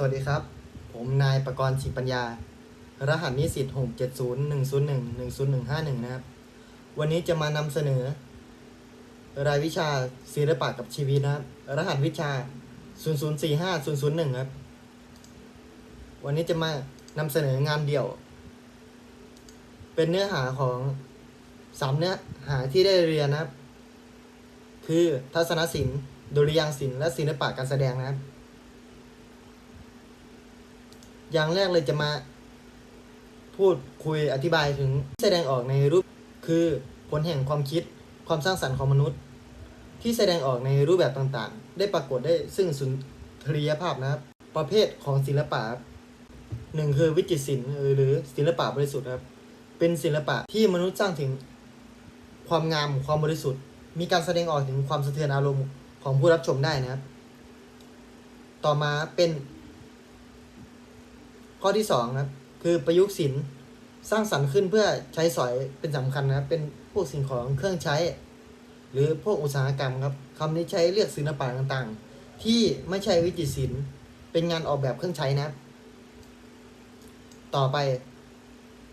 สวัสดีครับ ผมนายประกรณ์ชิปัญญา รหัสนิสิตหกเจ็ดศูนย์หนึ่งศูนย์หนึ่งหนึ่งศูนย์หนึ่งห้าหนึ่งนะครับ วันนี้จะมานำเสนอ รายวิชาศิลปะกับชีวิตนะครับ รหัสวิชา0045 001ครับ วันนี้จะมานำเสนองานเดี่ยว เป็นเนื้อหาของสามเนื้อหาที่ได้เรียนนะครับ คือทัศนศิลป์ดุริยางศิลป์และศิลปะการแสดงนะครับ อย่างแรกเลยจะมา พูดคุยอธิบายถึงแสดงออกในรูปคือผลแห่งความคิดความสร้างสรรค์ของมนุษย์ ที่แสดงออกในรูปแบบต่างๆ ได้ปรากฏได้ซึ่งสุนทรียภาพนะครับ ประเภทของศิลปะหนึ่งคือวิจิตรศิลป์หรือศิลปะบริสุทธิ์ครับ เป็นศิลปะที่มนุษย์สร้างถึงความงามความบริสุทธิ์ มีการแสดงออกถึงความสะเทือนอารมณ์ของผู้รับชมได้นะครับ ต่อมาเป็น ข้อที่สองครับคือประยุกต์ศิลป์สร้างสรรค์ขึ้นเพื่อใช้สอยเป็นสำคัญนะครับ เป็นพวกสิ่งของเครื่องใช้ หรือพวกอุตสาหกรรมครับคำนี้ใช้เรียกศิลปะต่างๆ ที่ไม่ใช่วิจิตรศิลป์เป็นงานออกแบบเครื่องใช้นะครับ ต่อไป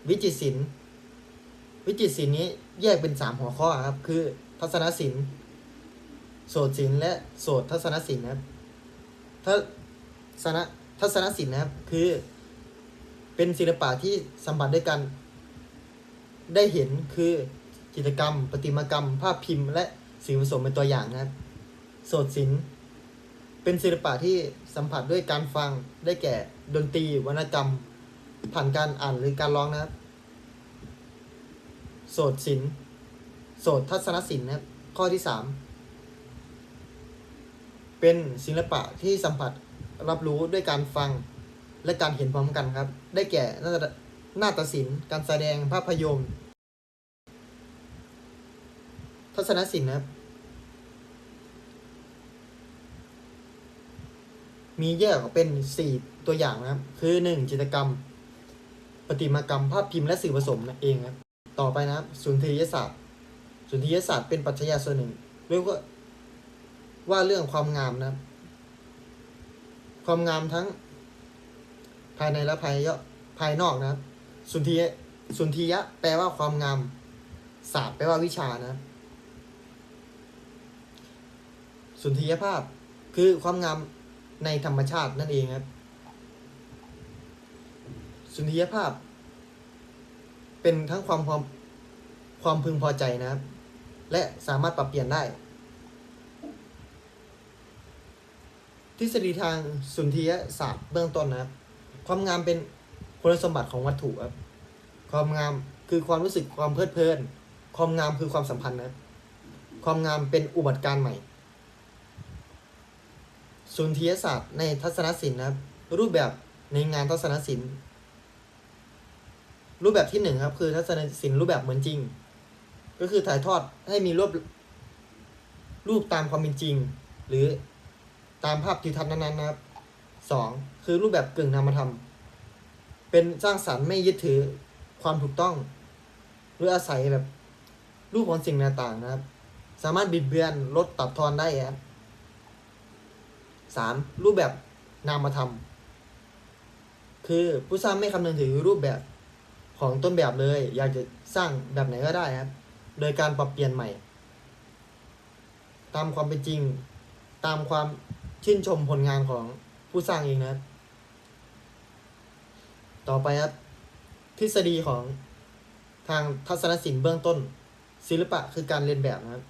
วิจิตรศิลป์วิจิตรศิลป์นี้แยกเป็นสามหัวข้อครับ คือ ทัศนศิลป์โสตศิลป์และโสตทัศนศิลป์นะครับทัศนทัศนศิลป์นะครับคือ เป็นศิลปะที่สัมผัสด้วยกันได้เห็นคือจิตรกรรม ประติมากรรม ภาพพิมพ์และสิ่งผสมเป็นตัวอย่างนะครับโสตศิลป์เป็นศิลปะที่สัมผัสด้วยการฟังได้แก่ดนตรีวรรณกรรม ผ่านการอ่านหรือการร้องนะครับโสตศิลป์โสตทัศนศิลป์นะครับข้อที่สามเป็นศิลปะที่สัมผัสรับรู้ด้วยการฟัง และการเห็นพร้อมกันครับ ได้แก่นาฏนาฏศิลป์การแสดงภาพยนตร์ทัศนศิลป์นะครับมีแยกออกเป็น 4 ตัวอย่างนะครับ คือ 1. จิตรกรรมประติมากรรม ภาพพิมพ์และสื่อผสมนั่นเองครับต่อไปนะครับสุนทรียศาสตร์สุนทรียศาสตร์เป็นปรัชญาส่วนหนึ่งเรียกว่าว่าเรื่องความงามนะครับ ความงามทั้ง ภายในและภายยภายนอกนะครับ สุนทีสุนทียะ แปลว่าความงามศาสตร์แปลว่าวิชานะ สุนทียภาพคือความงามในธรรมชาตินั่นเองครับ สุนทียภาพ เป็นทั้งความความความพึงพอใจนะครับ และสามารถปรับเปลี่ยนได้ ทฤษฎีทางสุนทรียศาสตร์เบื้องต้นนะครับ ความงามเป็นคุณสมบัติของวัตถุครับ ความงามคือความรู้สึกความเพลิดเพลิน ความงามคือความสัมพันธ์นะความงามเป็นอุบัติการณ์ใหม่ สุนทรียศาสตร์ในทัศนศิลป์นะครับ รูปแบบในงานทัศนศิลป์ รูปแบบที่หนึ่งครับ คือทัศนศิลป์รูปแบบเหมือนจริง ก็คือถ่ายทอดให้มีรูปรูปตามความเป็นจริง หรือตามภาพทิวทัศน์นั้นๆนะครับ สองคือรูปแบบกึ่งนามธรรม เป็นสร้างสรรค์ไม่ยึดถือความถูกต้อง หรืออาศัยแบบรูปของสิ่งต่างๆนะครับ สามารถบิดเบือนลดตัดทอนได้ครับสามรูปแบบนามธรรม คือผู้สร้างไม่คำนึงถึงรูปแบบของต้นแบบเลย อยากจะสร้างแบบไหนก็ได้ครับ โดยการปรับเปลี่ยนใหม่ ตามความเป็นจริง ตามความชื่นชมผลงานของ ผู้สร้างเองนะครับ ต่อไปครับ ทฤษฎีของทางทัศนศิลป์เบื้องต้น ศิลปะคือการเรียนแบบนะครับ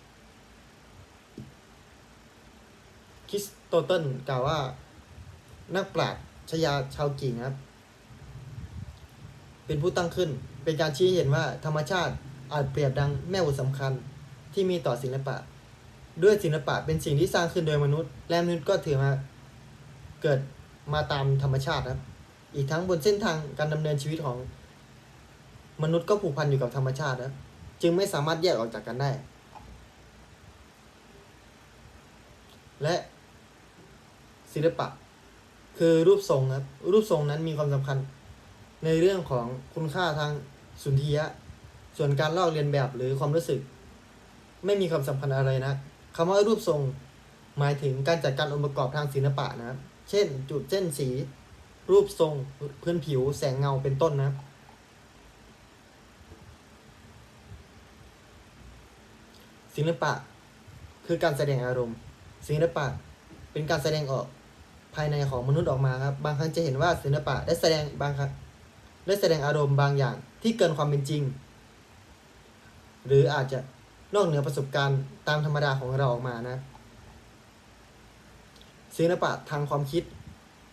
คริสโตเติลกล่าวว่านักปราชญ์ชยาชาวกรีกนะครับ เป็นผู้ตั้งขึ้น เป็นการชี้เห็นว่าธรรมชาติอาจเปรียบดังแม่บทสำคัญที่มีต่อศิลปะ ด้วยศิลปะเป็นสิ่งที่สร้างขึ้นโดยมนุษย์ และมนุษย์ก็ถือมา เกิดมาตามธรรมชาตินะครับ อีกทั้งบนเส้นทางการดำเนินชีวิตของมนุษย์ก็ผูกพันอยู่กับธรรมชาตินะครับ จึงไม่สามารถแยกออกจากกันได้ และศิลปะ คือรูปทรงครับ รูปทรงนั้นมีความสำคัญ ในเรื่องของคุณค่าทางสุนทรียะ ส่วนการลอกเลียนแบบหรือความรู้สึก ไม่มีความสำคัญอะไรนะคำว่ารูปทรงหมายถึงการจัดการองค์ประกอบทางศิลปะนะครับ เช่น จุดเส้นสี รูปทรงพื้นผิวแสงเงาเป็นต้นนะครับศิลปะคือการแสดงอารมณ์ศิลปะเป็นการแสดงออกภายในของมนุษย์ออกมาครับ บางครั้งจะเห็นว่าศิลปะได้แสดงบางครั้งได้แสดงอารมณ์บางอย่างที่เกินความเป็นจริง หรืออาจจะนอกเหนือประสบการณ์ตามธรรมดาของเราออกมานะ ศิลปะทางความคิด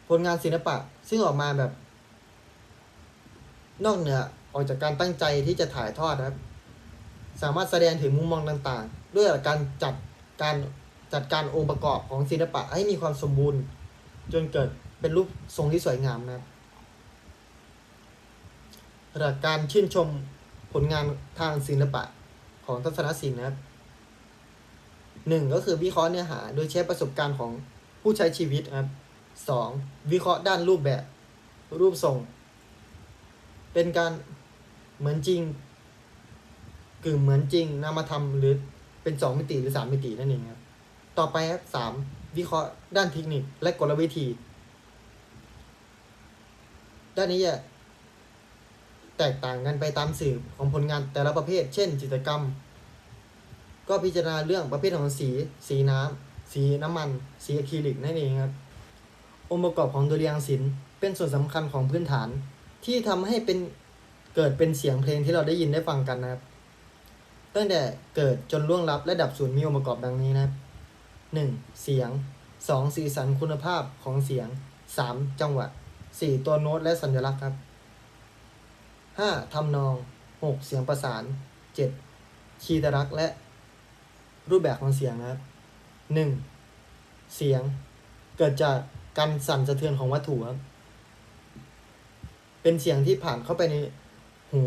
ผลงานศิลปะซึ่งออกมาแบบ นอกเหนือออกจากการตั้งใจที่จะถ่ายทอดนะครับ สามารถแสดงถึงมุมมองต่างๆ ด้วยการจัดการจัดการองค์ประกอบของศิลปะให้มีความสมบูรณ์ จนเกิดเป็นรูปทรงที่สวยงามนะครับหลักการชื่นชมผลงานทางศิลปะของทัศนศิลป์นะครับหนึ่งก็คือวิเคราะห์เนื้อหา โดยใช้ประสบการณ์ของ ผู้ใช้ชีวิตครับสองวิเคราะห์ด้านรูปแบบ รูปทรง เป็นการเหมือนจริงกึ่งเหมือนจริงนามธรรมหรือเป็นสองมิติหรือสามมิตินั่นเองครับ ต่อไปครับสามวิเคราะห์ด้านเทคนิคและกลวิธี ด้านนี้จะแตกต่างกันไปตามสื่อของผลงานแต่ละประเภท เช่น จิตรกรรม ก็พิจารณาเรื่องประเภทของสี สีน้ำ สีน้ำมัน สีอะคริลิกนั่นเองครับ องค์ประกอบของดุริยางศิลป์เป็นส่วนสำคัญของพื้นฐาน ที่ทำให้เป็นเกิดเป็นเสียงเพลงที่เราได้ยินได้ฟังกันนะครับ ตั้งแต่เกิดจนล่วงลับและดับสูญมีองค์ประกอบดังนี้นะครับ 1. เสียง 2. สีสันคุณภาพของเสียง 3. จังหวะ 4. ตัวโน้ตและสัญลักษณ์ครับ 5. ทำนอง 6. เสียงประสาน 7. คีตรักและรูปแบบของเสียงนะครับ 1. เสียงเกิดจากการสั่นสะเทือนของวัตถุครับ เป็นเสียงที่ผ่านเข้าไปในหู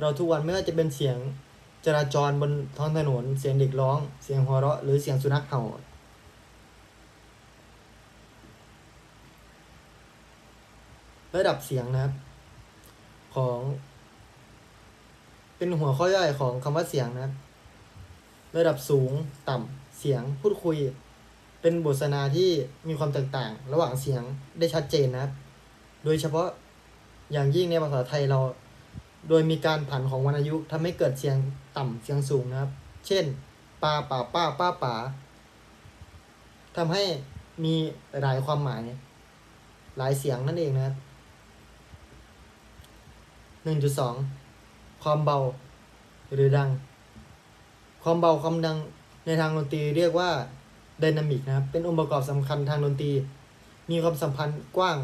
เราทุกวันไม่ว่าจะเป็นเสียงจราจรบนท้องถนน เสียงเด็กร้อง เสียงหัวเราะ หรือเสียงสุนัขเห่า ระดับเสียงนะครับ ของ เป็นหัวข้อย่อยของคำว่าเสียงนะครับ ระดับสูงต่ำ เสียงพูดคุย เป็นบทสนทนาที่มีความแตกต่าง ระหว่างเสียงได้ชัดเจนนะครับ โดยเฉพาะอย่างยิ่งในภาษาไทยเรา โดยมีการผันของวรรณยุกต์ทำให้เกิดเสียงต่ำเสียงสูงนะครับ เช่นปาป่าป้าป้าป๋าทำให้มีหลายความหมาย หลายเสียงนั่นเองนะครับหนึ่งจุดสองความเบาหรือดัง ความเบาความดัง ในทางดนตรีเรียกว่าไดนามิกนะครับ เป็นองค์ประกอบสำคัญทางดนตรี มีความสัมพันธ์กว้าง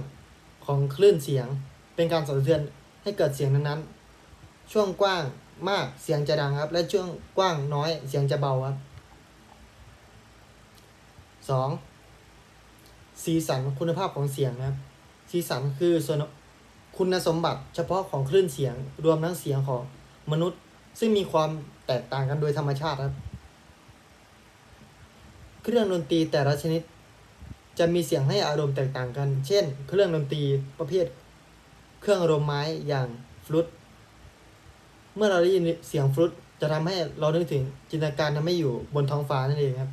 ของคลื่นเสียง เป็นการสั่นสะเทือนให้เกิดเสียงนั้นๆ ช่วงกว้างมากเสียงจะดังครับ และช่วงกว้างน้อยเสียงจะเบาครับสองสีสันคุณภาพของเสียงนะครับ สีสันคือส่วนคุณสมบัติเฉพาะของคลื่นเสียงรวมทั้งเสียงของมนุษย์ ซึ่งมีความแตกต่างกันโดยธรรมชาติครับ เครื่องดนตรีแต่ละชนิด จะมีเสียงให้อารมณ์แตกต่างกัน เช่น เครื่องดนตรีประเภท เครื่องอารมไม้อย่างฟลุตเมื่อเราได้ยินเสียงฟลุตจะทำให้เรานึกถึงจินตนาการทำให้อยู่บนท้องฟ้านั่นเองครับ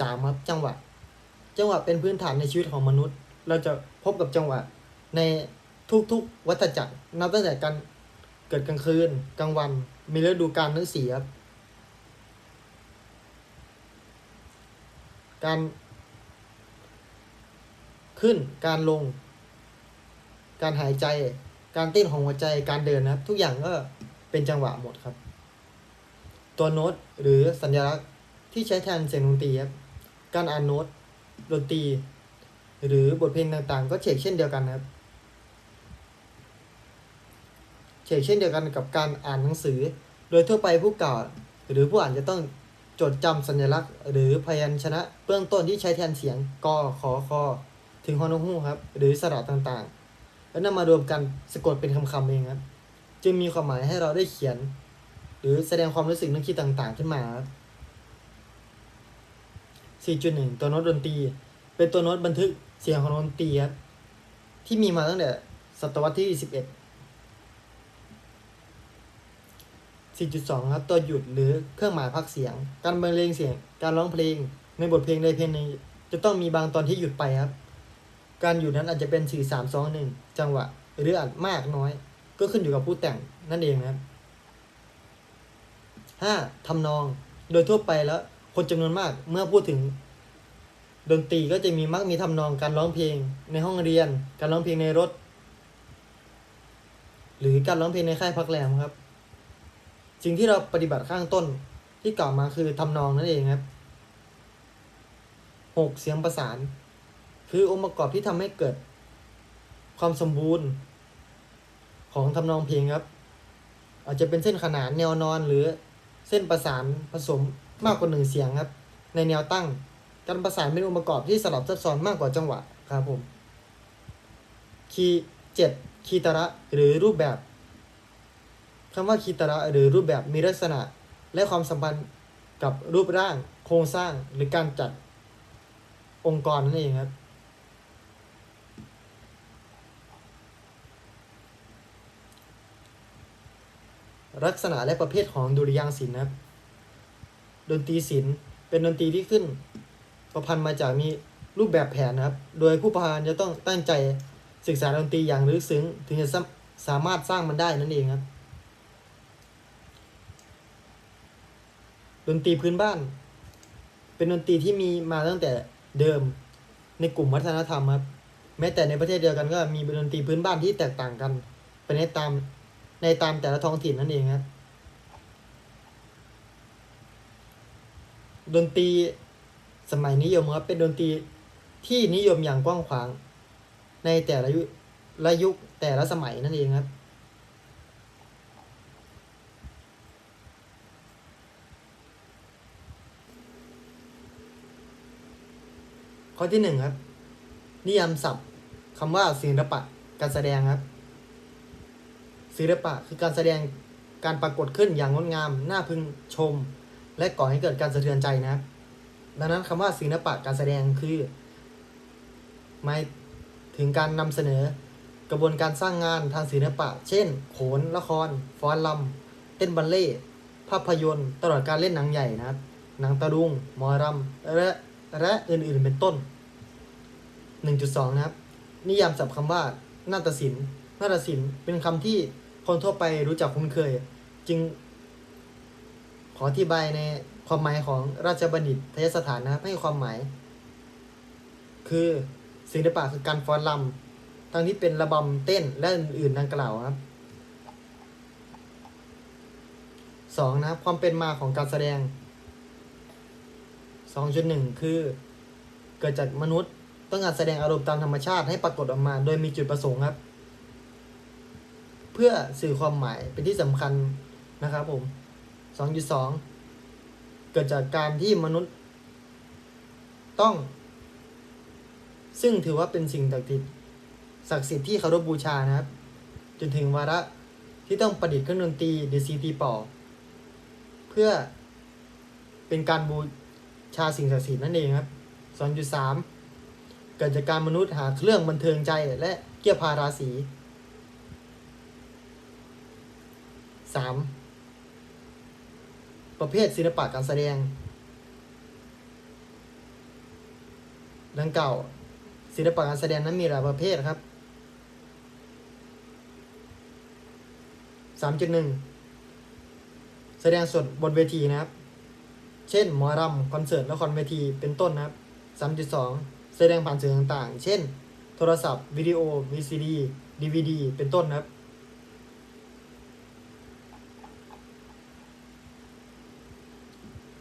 สามครับจังหวะ จังหวะเป็นพื้นฐานในชีวิตของมนุษย์ เราจะพบกับจังหวะในทุกๆวัฏจักรนับตั้งแต่การ เกิดกลางคืน กลางวัน มีฤดูกาลทั้งสี่ครับ การ ขึ้น การลง การหายใจ การเต้นของหัวใจ การเดินนะครับ ทุกอย่างก็เป็นจังหวะหมดครับ ตัวโน้ตหรือสัญลักษณ์ที่ใช้แทนเสียงดนตรีครับ การอ่านโน้ตดนตรีหรือบทเพลงต่างๆ ก็เฉกเช่นเดียวกันนะครับ เฉกเช่นเดียวกันกับการอ่านหนังสือ โดยทั่วไปผู้กล่าวหรือผู้อ่านจะต้องจดจำสัญลักษณ์ หรือพยัญชนะเบื้องต้นที่ใช้แทนเสียงกขอคอถึงฮอนฮูครับ หรือสระต่างๆ แล้วนำมารวมกันสะกดเป็นคำๆเองครับ จึงมีความหมายให้เราได้เขียน หรือแสดงความรู้สึกนึกคิดต่างๆ ขึ้นมาครับ4.1 ตัวโน้ตดนตรี เป็นตัวโน้ตบันทึกเสียงของดนตรีครับที่มีมาตั้งแต่ศตวรรษที่ 11 4.2 ครับ ตัวหยุดหรือเครื่องหมายพักเสียง การบรรเลงเสียง การร้องเพลง ในบทเพลงใดเพลงหนึ่งจะต้องมีบางตอนที่หยุดไปครับ การหยุดนั้นอาจจะเป็น 4 3 2 1 จังหวะ หรืออาจมากน้อย ก็ขึ้นอยู่กับผู้แต่งนั่นเองนะครับ 5. ทำนอง โดยทั่วไปแล้วคนจำนวนมากเมื่อพูดถึง ดนตรีก็จะมีมักมีทำนองการร้องเพลงในห้องเรียน การร้องเพลงในรถ หรือการร้องเพลงในค่ายพักแรมครับ สิ่งที่เราปฏิบัติข้างต้นที่กล่าวมาคือทำนองนั่นเองครับหกเสียงประสาน คือองค์ประกอบที่ทำให้เกิด ความสมบูรณ์ ของทำนองเพลงครับ อาจจะเป็นเส้นขนานแนวนอนหรือเส้นประสานผสมมากกว่าหนึ่งเสียงครับ ในแนวตั้งการประสานเป็นองค์ประกอบที่สลับซับซ้อนมากกว่าจังหวะครับผมคีย์เจ็ดคีย์ตระหรือรูปแบบ คำว่าคีตระหรือรูปแบบมีลักษณะ และความสัมพันธ์กับรูปร่าง โครงสร้างหรือการจัดองค์กรนั่นเองครับ ลักษณะและประเภทของดุริยางศิลป์นะครับ ดนตรีศิลป์เป็นดนตรีที่ขึ้น ประพันธ์มาจากมีรูปแบบแผนนะครับ โดยผู้ประพันธ์จะต้องตั้งใจศึกษาดนตรีอย่างลึกซึ้งถึงจะสาสามารถสร้างมันได้นั่นเองครับ ดนตรีพื้นบ้าน เป็นดนตรีที่มีมาตั้งแต่เดิมในกลุ่มวัฒนธรรมครับแม้แต่ในประเทศเดียวกันก็มีดนตรีพื้นบ้านที่แตกต่างกันไปในตามในตามแต่ละท้องถิ่นนั่นเองครับดนตรีสมัยนิยมครับเป็นดนตรีที่นิยมอย่างกว้างขวาง ในแต่ละยุละยุคแต่ละสมัยนั่นเองครับ ข้อที่หนึ่งครับ นิยามศัพท์คำว่าศิลปะการแสดงครับ ศิลปะคือการแสดงการปรากฏขึ้นอย่างงดงามน่าพึงชม และก่อให้เกิดการสะเทือนใจนะครับ ดังนั้นคำว่าศิลปะการแสดงคือหมายถึงการนำเสนอกระบวนการสร้างงานทางศิลปะ เช่น โขน ละคร ฟ้อนลำ เต้นบัลเล่ ภาพยนตร์ ตลอดการเล่นหนังใหญ่นะครับ หนังตะลุง มอรำและ และอื่นๆเป็นต้น 1.2 นะครับ นิยามศัพท์คำว่านาฏศิลป์นาฏศิลป์เป็นคำที่คนทั่วไปรู้จักคุ้นเคย จึง ขออธิบายในความหมายของราชบัณฑิตยสถานนะครับให้ความหมาย คือศิลปะคือการฟ้อนรำทั้งที่เป็นระบำเต้นและอื่นๆดังกล่าวครับสองนะครับความเป็นมาของการแสดง 2.1 คือ เกิดจากมนุษย์ต้องการแสดงอารมณ์ตามธรรมชาติให้ปรากฏออกมา โดยมีจุดประสงค์ครับ เพื่อสื่อความหมายเป็นที่สำคัญนะครับผม 2.2 เกิดจากการที่มนุษย์ ต้อง ซึ่งถือว่าเป็นสิ่งศักดิ์สิทธิ์ศักดิ์สิทธิ์ที่เคารพบบูชานะครับ จนถึงวาระที่ต้องประดิษฐ์เครื่องดนตรีหรือซีตีป่าเพื่อเป็นการบู ชาสิ่งศักดิ์สิทธิ์นั่นเองครับ2.3เกิดจากการมนุษย์หาเครื่องบันเทิงใจและเกี่ยวพาราศี 3. ประเภทศิลปะการแสดง ดังเก่าศิลปะการแสดงนั้นมีหลายประเภทครับ3.1แสดงสดบนเวทีนะครับ เช่นหมอรำคอนเสิร์ตละครเวทีเป็นต้นนะครับ 3.2 แสดงผ่านสื่อต่างๆ เช่น โทรศัพท์ วิดีโอ VCD DVD เป็นต้นนะครับ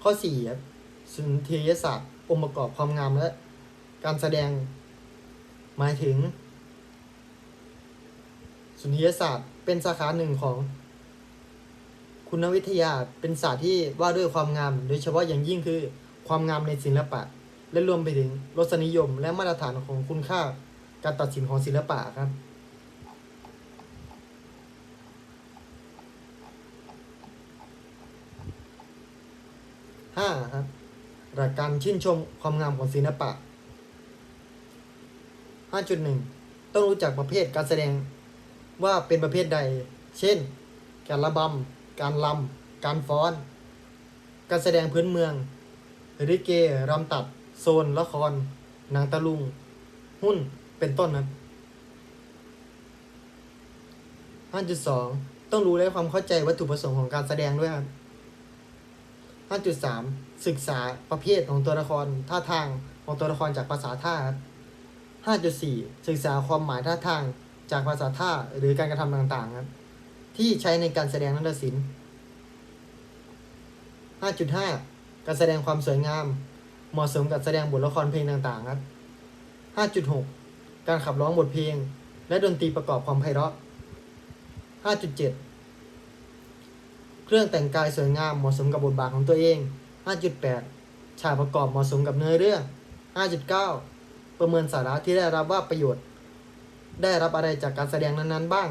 ข้อ4ครับสุนทรียศาสตร์องค์ประกอบความงามและการแสดงหมายถึง สุนทรียศาสตร์เป็นสาขาหนึ่งของ คุณวิทยาเป็นศาสตร์ที่ว่าด้วยความงาม โดยเฉพาะอย่างยิ่งคือความงามในศิลปะ และรวมไปถึงรสนิยม และมาตรฐานของคุณค่าการตัดสินของศิลปะครับห้าครับหลักการชื่นชมความงามของศิลปะ 5.1 ต้องรู้จักประเภทการแสดงว่าเป็นประเภทใด เช่น การระบำ การลการฟ้อน การแสดงพื้นเมืองริเกรำตัด โซน ละคร หนังตะลุง หุ้น เป็นต้นครับ5.2 ต้องรู้และความเข้าใจวัตถุประสงค์ของการแสดงด้วยครับ 5.3 ศึกษาประเภทของตัวละครท่าทางของตัวละครจากภาษาท่าครับ 5.4 ศึกษาความหมายท่าทางจากภาษาท่าหรือการกระทำต่างๆครับ ที่ใช้ในการแสดงนาฏศิลป์ 5.5 การแสดงความสวยงาม เหมาะสมกับแสดงบทละครเพลงต่างๆครับ 5.6 การขับร้องบทเพลง และดนตรีประกอบความไพเราะ 5.7 เครื่องแต่งกายสวยงามเหมาะสมกับบทบาทของตัวเอง 5.8 ฉากประกอบเหมาะสมกับเนื้อเรื่อง 5.9 ประเมินสาระที่ได้รับว่าประโยชน์ ได้รับอะไรจากการแสดงนั้นๆ บ้าง